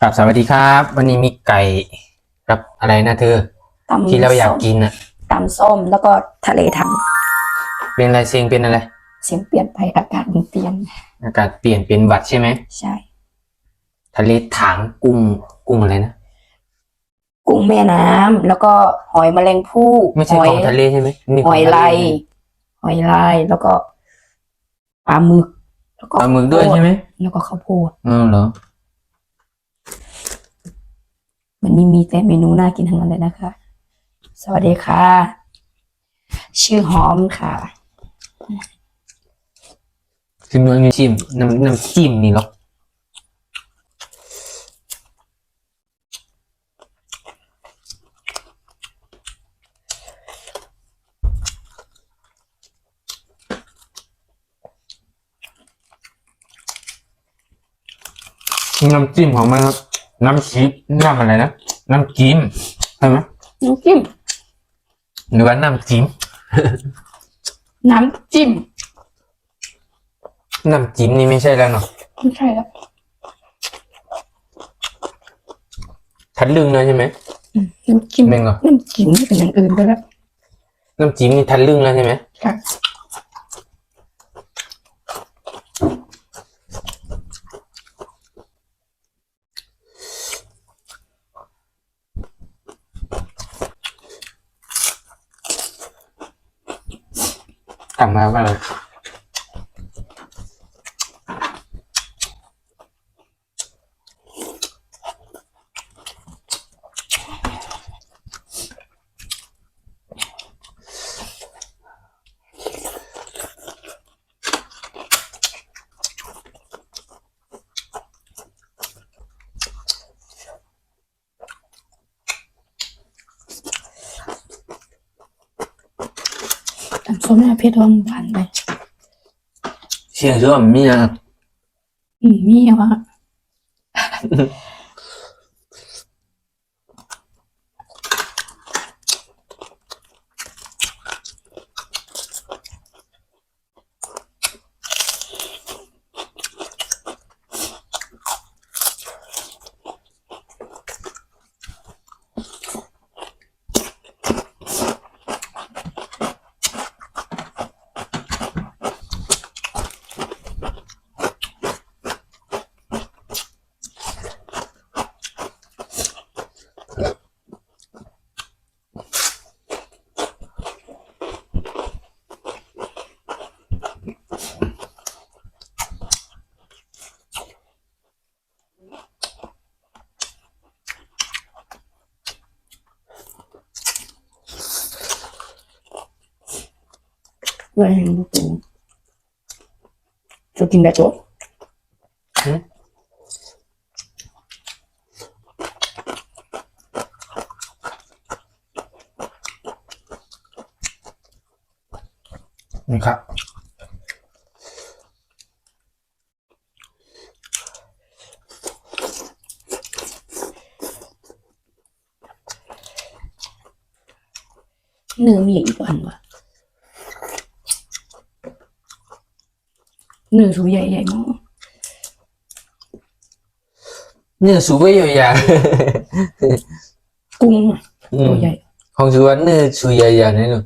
ครับสวัสดีครับ วันนี้มีไก่กับอะไรนะเธอ ตำที่เราอยากส้มกินอะ ตำส้มแล้วก็ทะเลถังเป็นอะไรเสียงเป็นอะไร เสียงเปลี่ยนไปอากาศมันเปลี่ยนอากาศเปลี่ยนเป็นหวัดใช่ไหมใช่ ทะเลถางกุ้งกุ้งอะไรนะกุ้งแม่น้ำแล้วก็หอยแมลงภู่ไม่ใช่หอขยองทะเลใช่ไหมนี่หขงอยทะเลลายหอยลายแล้วก็ปลาหมึก แล้วก็ปลาหมึกด้วยใช่ไหมแล้วก็ข้าวโพดอ๋อเหรอ วันนี้มีแต่เมนูน่ากินทั้งนั้นเลยนะคะ สวัสดีค่ะ ชื่อหอมค่ะ คือน้ำจิ้มน้ำน้ำจิ้มนี่หรอน้ำจิ้มของมันครับ น้ำชีสน้ำอะไรนะ น้ำจิ้มใช่ไหมน้ำจิ้มหรือว่าน้ำจิ้ม น้ำจิ้ม น้ำจิ้มนี่ไม่ใช่แล้วเนาะไม่ใช่แล้วทัดลึงเลยใช่ไหมอืมน้ำจิ้มแม่งเหรอน้ำจิ้มนี่เป็นอย่างอื่นไปแล้ว น้ำจิ้มนี่ทัดลึงแล้วใช่ไหมค่ะ กลับมาว่าอะไร น้ำส้มแม่เพชรหวานหวานไปเชียงเชื่อมมีนะอืมมีอะวะ เว้ยลูกเป็นจะกินได้ตัวนี่ครับเนื้อมีอีกอันวะ เนื้อถูใหญ่ใหญ่ๆมากเนื้อสูบไว้ยาวกุ้งอะๆอืมตัวใหญ่ ของสูว่าเนื้อสูใหญ่ๆนี่หนู